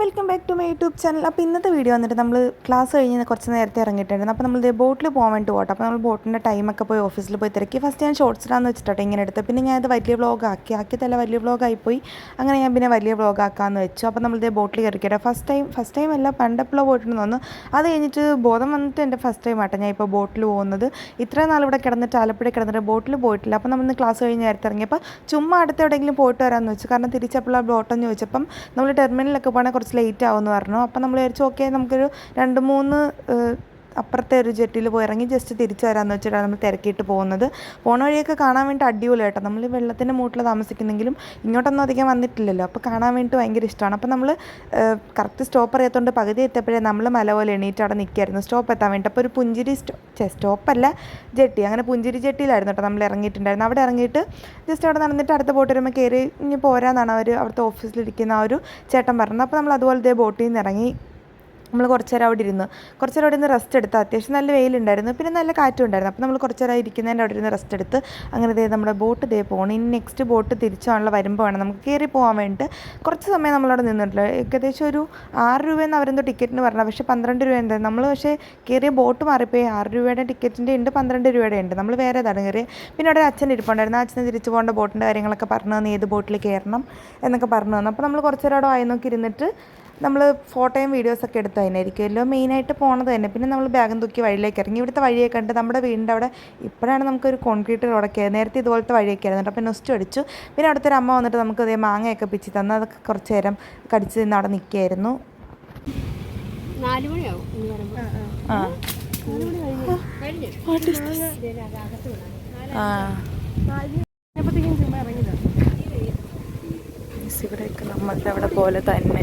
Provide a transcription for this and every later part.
Welcome back to my YouTube channel അപ്പോൾ ഇന്നത്തെ video വന്നിട്ട് നമ്മൾ ക്ലാസ് കഴിഞ്ഞ് കുറച്ച് നേരത്തെ ഇറങ്ങിയിട്ടുണ്ടായിരുന്നു. അപ്പോൾ നമ്മൾ ബോട്ടിൽ പോകാൻ വേണ്ടി പോകട്ടെ അപ്പോൾ നമ്മൾ ബോട്ടിന്റെ ടൈമൊക്കെ പോയി ഓഫീസിൽ പോയി തിരക്കി. ഫസ്റ്റ് ഞാൻ ഷോർട്സ് ഇടാന്ന് വെച്ചിട്ടോ ഇങ്ങനെ എടുത്ത് പിന്നെ ഞാൻ അത് വലിയ വ്ളോഗ് ആക്കി. ആക്കി തല വലിയ വ്ളോഗ് ആയിപ്പോയി. അങ്ങനെ ഞാൻ പിന്നെ വലിയ വ്ളോഗ് ആക്കാമെന്ന് വെച്ചു. അപ്പോൾ നമ്മൾ ബോട്ടിൽ കയറിക്കട്ടെ ഫസ്റ്റ് ടൈം ഫസ്റ്റ് ടൈം അല്ല പണ്ടപ്പോഴോ ബോട്ടിന് തോന്നുന്നു. അത് കഴിഞ്ഞിട്ട് ബോധം വന്നിട്ട് എന്റെ ഫസ്റ്റ് ടൈം ഞാൻ ഇപ്പോൾ ബോട്ടിൽ പോകുന്നത്. ഇത്രയും നാൾ ഇവിടെ കിടന്നിട്ട് ആലപ്പുഴ കിടന്നിട്ട് ബോട്ടിൽ പോയിട്ടില്ല. അപ്പോൾ നമ്മൾ ഇന്ന് ക്ലാസ് കഴിഞ്ഞ് നേരത്തെ ഇറങ്ങിയപ്പോൾ ചുമ്മാ അടുത്ത് എവിടെയെങ്കിലും പോയിട്ട് വരാമെന്ന് വെച്ചു. കാരണം തിരിച്ചപ്പോൾ ആ ബോട്ടെന്ന് ചോദിച്ചപ്പം നമ്മൾ ടെർമിനലൊക്കെ പോകണമെങ്കിൽ കുറച്ച് ലേറ്റ് ആവുമെന്ന് പറഞ്ഞു. അപ്പോൾ നമ്മൾ വിചാരിച്ചു ഓക്കെ നമുക്കൊരു രണ്ട് മൂന്ന് അപ്പുറത്തെ ഒരു ജെട്ടിയിൽ പോയി ഇറങ്ങി ജസ്റ്റ് തിരിച്ചു വരാമെന്ന് വെച്ചിട്ടാണ് നമ്മൾ തിരക്കിയിട്ട് പോകുന്നത്. പോണ വഴിയൊക്കെ കാണാൻ വേണ്ടി അടിപൊളി കേട്ടോ. നമ്മൾ വെള്ളത്തിന്റെ മൂട്ടിൽ താമസിക്കുന്നെങ്കിലും ഇങ്ങോട്ടൊന്നും അധികം വന്നിട്ടില്ലല്ലോ. അപ്പോൾ കാണാൻ വേണ്ടി ഭയങ്കര ഇഷ്ടമാണ്. അപ്പോൾ നമ്മൾ കറക്റ്റ് സ്റ്റോപ്പ് അറിയാത്തതുകൊണ്ട് പകുതി എത്തിയപ്പോഴേ നമ്മൾ മല പോലെ എണീറ്റ് അവിടെ നിൽക്കുകയായിരുന്നു സ്റ്റോപ്പ് എത്താൻ വേണ്ടി. അപ്പോൾ ഒരു പുഞ്ചിരി സ്റ്റോ സ്റ്റോപ്പല്ല ജെട്ടി അങ്ങനെ പുഞ്ചിരി ജെട്ടിയിലായിരുന്നു കേട്ടോ നമ്മൾ ഇറങ്ങിയിട്ടുണ്ടായിരുന്നു അവിടെ ഇറങ്ങിയിട്ട് ജസ്റ്റ് അവിടെ നടന്നിട്ട് അടുത്ത ബോട്ട് വരുമ്പോൾ കയറി ഇനി പോരാന്നാണ് അവർ അവിടുത്തെ ഓഫീസിലിരിക്കുന്ന ആ ഒരു ചേട്ടൻ പറഞ്ഞത്. അപ്പോൾ നമ്മൾ അതുപോലെ ബോട്ടിൽ നിന്ന് ഇറങ്ങി നമ്മൾ കുറച്ച് നേരം അവിടെ ഇരുന്ന് കുറച്ച് നേരം അവിടെ ഇരുന്ന് റെസ്റ്റ് എടുത്ത് അത്യാവശ്യം നല്ല വെയിലുണ്ടായിരുന്നു പിന്നെ നല്ല കാറ്റും ഉണ്ടായിരുന്നു അപ്പോൾ നമ്മൾ കുറച്ച് നേരം ഇരിക്കുന്നതിന്റെ അവിടെ ഇരുന്ന് റെസ്റ്റ് എടുത്ത് അങ്ങനെ ദേ നമ്മുടെ ബോട്ട് ദേ പോകണം ഇനി നെക്സ്റ്റ് ബോട്ട് തിരിച്ചാണല്ലോ വരുമ്പോൾ വേണം. നമുക്ക് കയറി പോകാൻ വേണ്ടിയിട്ട് കുറച്ച് സമയം നമ്മളവിടെ നിന്നിട്ടില്ല. ഏകദേശം ഒരു ആറ് രൂപയെന്ന് അവരെന്തോ ടിക്കറ്റിന് പറഞ്ഞത്. പക്ഷേ പന്ത്രണ്ട് രൂപ എന്താ? നമ്മൾ പക്ഷേ കയറിയ ബോട്ട് മാറിപ്പോയി. ആറ് രൂപയുടെ ടിക്കറ്റിന്റെ ഉണ്ട് പന്ത്രണ്ട് രൂപയുടെ ഉണ്ട്. നമ്മൾ വേറെ ഏതാണ് കയറി പിന്നെ അവിടെ അച്ഛൻ ഇരിപ്പുണ്ടായിരുന്നു. അച്ഛന് തിരിച്ചു പോകേണ്ട ബോട്ടിന്റെ കാര്യങ്ങളൊക്കെ പറഞ്ഞു തന്നു ഏത് ബോട്ടിൽ കയറണം എന്നൊക്കെ പറഞ്ഞു തന്നു. അപ്പോൾ നമ്മൾ കുറച്ച് നേരം അവിടെ വായി നോക്കി ഇരുന്നിട്ട് നമ്മൾ ഫോട്ടോയും വീഡിയോസൊക്കെ എടുത്ത് തന്നെയായിരിക്കുമല്ലോ മെയിനായിട്ട് പോണത് തന്നെ. പിന്നെ നമ്മൾ ബാഗും തൂക്കി വഴിയിലേക്ക് ഇറങ്ങി. ഇവിടുത്തെ വഴിയൊക്കെ കണ്ട് നമ്മുടെ വീടിന്റെ അവിടെ ഇപ്പോഴാണ് നമുക്കൊരു കോൺക്രീറ്റ് റോഡൊക്കെ നേരത്തെ ഇതുപോലത്തെ വഴിയൊക്കെ ആയിരുന്നു. അപ്പോൾ നൊസ്റ്റ് അടിച്ചു. പിന്നെ അവിടുത്തെ ഒരു അമ്മ വന്നിട്ട് നമുക്ക് ഇതേ മാങ്ങയൊക്കെ പിച്ചി തന്നു. അതൊക്കെ കുറച്ച് നേരം കടിച്ച് നിന്ന് അവിടെ നിൽക്കുകയായിരുന്നു. ആ നമ്മളുടെ അവിടെ പോലെ തന്നെ.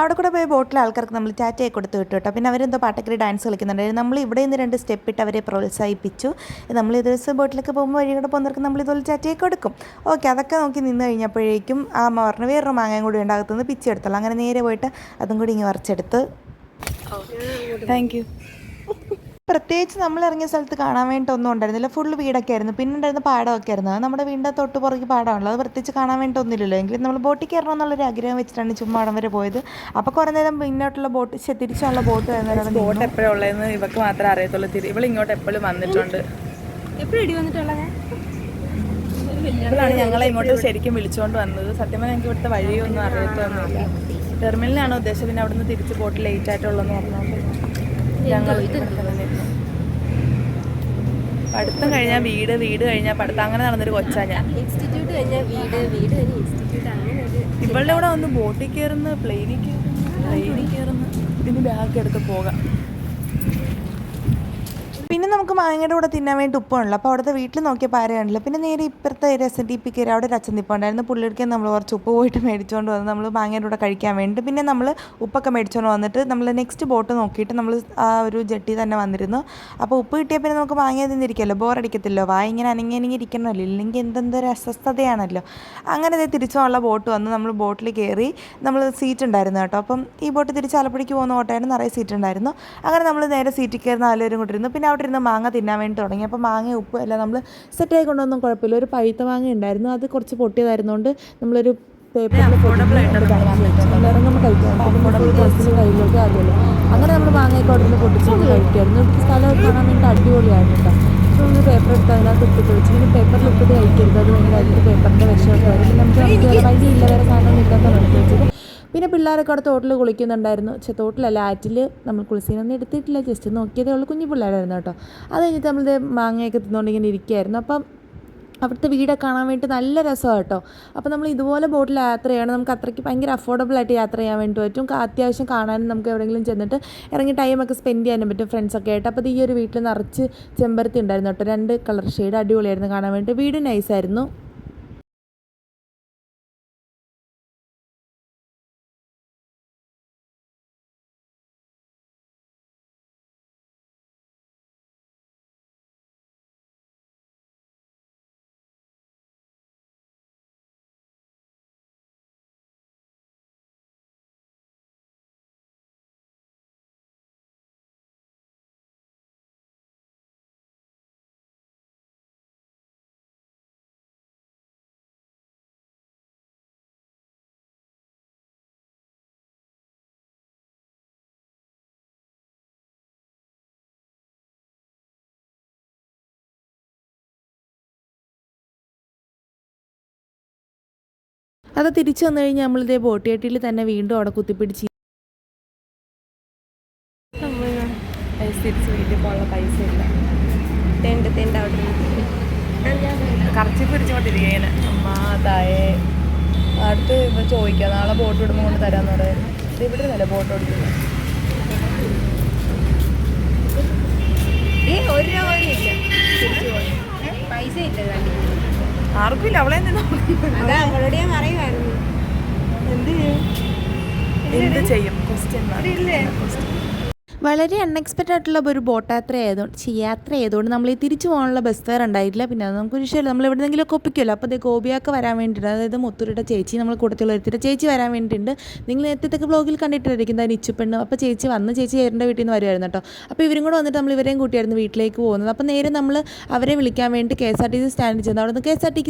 അവിടെ കൂടെ പോയി ബോട്ടിലെ ആൾക്കാർക്ക് നമ്മൾ ടാറ്റയെ കൊടുത്ത് വിട്ടു കേട്ടോ. പിന്നെ അവരെന്തോ പാട്ടക്കറി ഡാൻസ് കളിക്കുന്നുണ്ടായിരുന്നു. നമ്മൾ ഇവിടെ നിന്ന് രണ്ട് സ്റ്റെപ്പ് ഇട്ട് അവരെ പ്രോത്സാഹിപ്പിച്ചു. നമ്മൾ ഇത് ദിവസം ബോട്ടിലൊക്കെ പോകുമ്പോൾ വഴി കൂടെ പോകുന്നവർക്ക് നമ്മൾ ഇതുപോലെ ചാറ്റയെ കൊടുക്കും. ഓക്കെ അതൊക്കെ നോക്കി നിന്ന് കഴിഞ്ഞപ്പോഴേക്കും ആ അമ്മ പറഞ്ഞു വേറൊരു മാങ്ങയും കൂടി ഉണ്ടാകത്തുനിന്ന് പിച്ചെടുത്തുള്ളൂ അങ്ങനെ നേരെ പോയിട്ട് അതും കൂടി ഇങ്ങനെ വറച്ചെടുത്ത് താങ്ക് യു പ്രത്യേകിച്ച് നമ്മൾ ഇറങ്ങിയ സ്ഥലത്ത് കാണാൻ വേണ്ടി ഒന്നും ഉണ്ടായിരുന്നില്ല. ഫുള്ള് വീടൊക്കെ ആയിരുന്നു പിന്നെ ഉണ്ടായിരുന്ന പാടമൊക്കെ ആയിരുന്നു. അത് നമ്മുടെ വീടിന്റെ തൊട്ട് പുറകെ പാടമാണല്ലോ. അത് പ്രത്യേകിച്ച് കാണാൻ വേണ്ടി ഒന്നുമില്ലല്ലോ. എങ്കിലും നമ്മൾ ബോട്ടിൽ കയറണം എന്നുള്ളൊരു ആഗ്രഹം വെച്ചിട്ടാണ് ചുമ്മാ അവിടം വരെ പോയത്. അപ്പോൾ കുറേ നേരം പിന്നോട്ടുള്ള ബോട്ട് തിരിച്ചുള്ള ബോട്ട് ബോട്ട് എപ്പോഴും ഉള്ളതെന്ന് ഇവക്ക് മാത്രമേ അറിയത്തുള്ളൂ. തിരി ഇവൾ ഇങ്ങോട്ട് എപ്പോഴും വന്നിട്ടുണ്ട്. എപ്പോഴും ഇടി വന്നിട്ടുള്ളത് ഇവളാണ് ഞങ്ങളെ ഇങ്ങോട്ട് ശരിക്കും വിളിച്ചുകൊണ്ട് വന്നത്. സത്യം പറഞ്ഞാൽ ഞങ്ങൾക്ക് ഇവിടുത്തെ വഴിയൊന്നും അറിയത്തൊന്നുമില്ല. ടെർമിനലാണ് ഉദ്ദേശം? പിന്നെ അവിടുന്ന് തിരിച്ച് ബോട്ട് ലേറ്റ് ആയിട്ടുള്ളതെന്ന് പറഞ്ഞുകൊണ്ട് ഞങ്ങൾ പഠിത്തം കഴിഞ്ഞാൽ വീട് വീട് കഴിഞ്ഞാൽ പഠിത്തം. അങ്ങനെ നടന്നൊരു കൊച്ചാ ഞാൻ. ഇൻസ്റ്റിറ്റ്യൂട്ട് കഴിഞ്ഞാൽ വീട് വീട് ഇൻസ്റ്റിറ്റ്യൂട്ട് അങ്ങനെ ഇവളുടെ ഇവിടെ ഒന്ന് ബോട്ടിൽ കയറുന്ന പ്ലെയിനിൽ കയറുന്ന പ്ലെയിനിൽ കയറുന്ന ഇതിന് ബാഗ് എടുത്ത് പോകാം. പിന്നെ നമുക്ക് മാങ്ങയുടെ കൂടെ തിന്നാൻ വേണ്ടി ഉപ്പുണ്ടല്ലോ. അപ്പോൾ അവിടുത്തെ വീട്ടിൽ നോക്കിയപ്പോൾ ആരും പിന്നെ നേരെ ഇപ്പുറത്തെ എസ് ഡി പി കയറി അവിടെ ഒരു അച്ഛൻ നിൽപ്പുണ്ടായിരുന്നു പുള്ളിക്ക് നമ്മൾ കുറച്ച് ഉപ്പ് പോയിട്ട് മേടിച്ചുകൊണ്ട് വന്ന് നമ്മൾ മാങ്ങയുടെ കൂടെ കഴിക്കാൻ വേണ്ടി പിന്നെ നമ്മൾ ഉപ്പൊക്കെ മേടിച്ചുകൊണ്ട് വന്നിട്ട് നമ്മൾ നെക്സ്റ്റ് ബോട്ട് നോക്കിയിട്ട് നമ്മൾ ആ ഒരു ജെട്ടി തന്നെ വന്നിരുന്നു. അപ്പോൾ ഉപ്പ് കിട്ടിയാൽ പിന്നെ നമുക്ക് മാങ്ങ തിന്നിരിക്കുമല്ലോ ബോറടിക്കത്തില്ലോ വായ ഇങ്ങനെ അനങ്ങി അനങ്ങി ഇരിക്കണമല്ലോ ഇല്ലെങ്കിൽ എന്തെന്തൊരു അസ്വസ്ഥതയാണല്ലോ. അങ്ങനെ തിരിച്ചുള്ള ബോട്ട് വന്ന് നമ്മൾ ബോട്ടിൽ കയറി നമ്മൾ സീറ്റ് ഉണ്ടായിരുന്നു കേട്ടോ. അപ്പം ഈ ബോട്ട് തിരിച്ച് ആലപ്പുഴയ്ക്ക് പോകുന്ന ബോട്ടായിരുന്നു നിറയെ സീറ്റ് ഉണ്ടായിരുന്നു. അങ്ങനെ നമ്മൾ നേരെ സീറ്റിൽ കയറി നാലുപേരും കൊണ്ടിരുന്നു പിന്നെ അവിടെ ഇരുന്ന് മാങ്ങ തിന്നാൻ വേണ്ടി തുടങ്ങി. അപ്പോൾ മാങ്ങ ഉപ്പ് എല്ലാം നമ്മൾ സെറ്റായി കൊണ്ടൊന്നും കുഴപ്പമില്ല. ഒരു പഴുത്ത മാങ്ങ ഉണ്ടായിരുന്നു. അത് കുറച്ച് പൊട്ടിയതായിരുന്നുകൊണ്ട് നമ്മളൊരു പേപ്പറിൽ ഇറങ്ങുമ്പോൾ കഴിക്കാം. കയ്യിലോട്ട് ആകുമല്ലോ അങ്ങനെ നമ്മൾ മാങ്ങയൊക്കെ പൊട്ടിച്ചുകൊണ്ട് കഴിക്കുമായിരുന്നു ഇവിടുത്തെ സ്ഥലം കാണാൻ വേണ്ടി അടിപൊളിയായിരുന്നു കേട്ടോ നമ്മൾ പേപ്പർ എടുത്ത് അതിനകത്ത് ഇട്ട് വെച്ച് പിന്നെ പേപ്പറിൽ ഇട്ടിട്ട് കഴിക്കരുത്. അത് ഭയങ്കര അതിന്റെ പേപ്പറിന്റെ വിഷമൊക്കെ വരും. പിന്നെ നമുക്ക് നമുക്ക് വേറെ വഴിയില്ല. വേറെ സാധനം ഇല്ലാത്ത എടുത്ത് വെച്ചത് പിന്നെ പിള്ളേരൊക്കെ അവിടെ തോട്ടിൽ കുളിക്കുന്നുണ്ടായിരുന്നു. പക്ഷേ തോട്ടിലല്ല ആറ്റിൽ നമ്മൾ കുളിസീനൊന്നും എടുത്തിട്ടില്ല. ജസ്റ്റ് നോക്കിയതേ ഉള്ളൂ. കുഞ്ഞു പിള്ളേരായിരുന്നു കേട്ടോ. അത് കഴിഞ്ഞിട്ട് നമ്മളിത് മാങ്ങയൊക്കെ തിന്നുകൊണ്ട് ഇങ്ങനെ ഇരിക്കുകയായിരുന്നു അപ്പം അവിടുത്തെ വീടൊക്കെ കാണാൻ വേണ്ടി നല്ല രസമാണ് കേട്ടോ. അപ്പോൾ നമ്മൾ ഇതുപോലെ ബോട്ടിൽ യാത്ര ചെയ്യണം. നമുക്ക് അത്രയ്ക്ക് ഭയങ്കര അഫോർഡബിൾ ആയിട്ട് യാത്ര ചെയ്യാൻ വേണ്ടി പറ്റും. അത്യാവശ്യം കാണാനും നമുക്ക് എവിടെയെങ്കിലും ചെന്നിട്ട് ഇറങ്ങി ടൈമൊക്കെ സ്പെൻഡ് ചെയ്യാനും പറ്റും ഫ്രണ്ട്സൊക്കെ ആയിട്ട്. അപ്പോൾ ഈ ഒരു വീട്ടിൽ നിറച്ച് ചെമ്പരത്തി ഉണ്ടായിരുന്നു കേട്ടോ. രണ്ട് കളർ ഷെയ്ഡ് അടിപൊളിയായിരുന്നു കാണാൻ വേണ്ടി. വീട് നൈസായിരുന്നു അത് തിരിച്ചു വന്നു കഴിഞ്ഞാൽ നമ്മളിതേ ബോട്ടിയേട്ടിൽ തന്നെ വീണ്ടും അവിടെ കുത്തിപ്പിടിച്ച് തിരിച്ച് തേണ്ട തേണ്ട അവിടെ കറച്ചി അടുത്ത് ഇപ്പൊ ചോദിക്കാം നാളെ ബോട്ട് വിടുമ്പോൾ കൊണ്ട് തരാന്ന് പറയാം ഇവിടെ നിന്നല്ലേ ബോട്ട് ഓടിക്കുന്നത്? ആർക്കും അവളെ അറിയുമായിരുന്നു എന്ത്? ചെയ്യും? ക്വസ്റ്റ്യൻ ഇല്ലേ. വളരെ അൺഎക്സ്പെക്റ്റഡ് ആയിട്ടുള്ള ഒരു ബോട്ട് യാത്ര ആയതുകൊണ്ട് യാത്ര ആയതുകൊണ്ട് നമ്മൾ ഈ തിരിച്ചു പോകാനുള്ള ബസ് ഫെയർ ഉണ്ടായിട്ടില്ല. പിന്നെ അത് നമുക്ക് വിഷയമില്ല നമ്മൾ എവിടെയെങ്കിലുമൊക്കെ ഒപ്പിക്കുമല്ലോ അപ്പോൾ അതേ ഗോപിയൊക്കെ വരാൻ വേണ്ടിയിട്ടുണ്ട് അതായത് മുത്തൂരുടെ ചേച്ചി നമ്മൾ കൂട്ടത്തിലുള്ള ചേച്ചി വരാൻ വേണ്ടിയിട്ടുണ്ട്. നിങ്ങൾ നേരത്തെ ബ്ലോഗിൽ കണ്ടിട്ടായിരിക്കും എന്താ ഇച്ചുപ്പെണ്ണ് അപ്പോൾ ചേച്ചി വന്ന് ചേച്ചി ചേട്ടന്റെ വീട്ടിൽ നിന്ന് വരുമായിരുന്നു കേട്ടോ. അപ്പോൾ ഇവരും കൂടെ വന്നിട്ട് നമ്മൾ ഇവരെയും കൂട്ടിയായിരുന്നു വീട്ടിലേക്ക് പോകുന്നത്. അപ്പോൾ നേരെ നമ്മൾ അവരെ വിളിക്കാൻ വേണ്ടി K S R T C സ്റ്റാൻഡിൽ ചെന്ന് അവിടെ നിന്ന് K S R T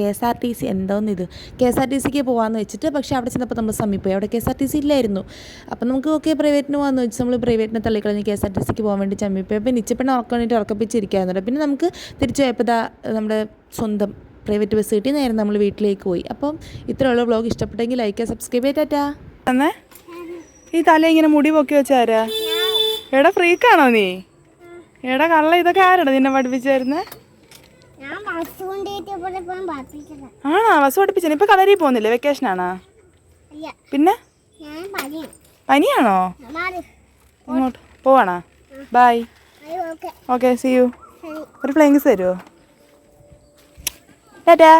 K S R T C എന്തോന്ന് ഇത് കെ എസ് ആർ ടി സിക്ക് പോകാമെന്ന് വെച്ചിട്ട് പക്ഷേ അവിടെ ചെന്നപ്പോൾ നമ്മൾ സമീപമായി. അവിടെ K S R T C ഇല്ലായിരുന്നു. അപ്പോൾ നമുക്ക് ഓക്കെ പ്രൈവറ്റിന് പോകാമെന്ന് വെച്ച് നമ്മൾ പ്രൈവറ്റിനെ തള്ളിക്കളഞ്ഞ് കെ എസ് ആർ ടി സിക്ക് പോകാൻ വേണ്ടി ചമ്മിപ്പോയി. അപ്പോൾ നിച്ചപ്പെണ്ണ ഉറക്കം വേണ്ടിയിട്ട് ഉറക്കപ്പിച്ചിരിക്കാറുണ്ട് പിന്നെ നമുക്ക് തിരിച്ചു പോയപ്പോൾ ദാ നമ്മുടെ സ്വന്തം പ്രൈവറ്റ് ബസ് കിട്ടി. നേരെ നമ്മൾ വീട്ടിലേക്ക് പോയി. അപ്പം ഇത്രയുള്ള വ്ളോഗ്. ഇഷ്ടപ്പെട്ടെങ്കിൽ ലൈക്ക് സബ്സ്ക്രൈബ് ചെയ്തേറ്റാ അന്നേ? ഈ തല ഇങ്ങനെ മുടി പൊക്കി വെച്ചാരാ എടാ ഫ്രീക്കാണോ നീ? എടാ കള്ള ഇതൊക്കെ ആരാണ് നിന്നെ പഠിപ്പിച്ചായിരുന്നേ ആണോ? ബസ് പഠിപ്പിച്ചു ഇപ്പൊ കളരി പോകുന്നില്ലേ? വെക്കേഷൻ ആണോ? പിന്നെ? ഞാൻ പനിയാണ്? ഇങ്ങോട്ട് പോവാണോ? Bye okay okay see you ഒരു പ്ലേയിങ്സ് തരുമോ ടാറ്റാ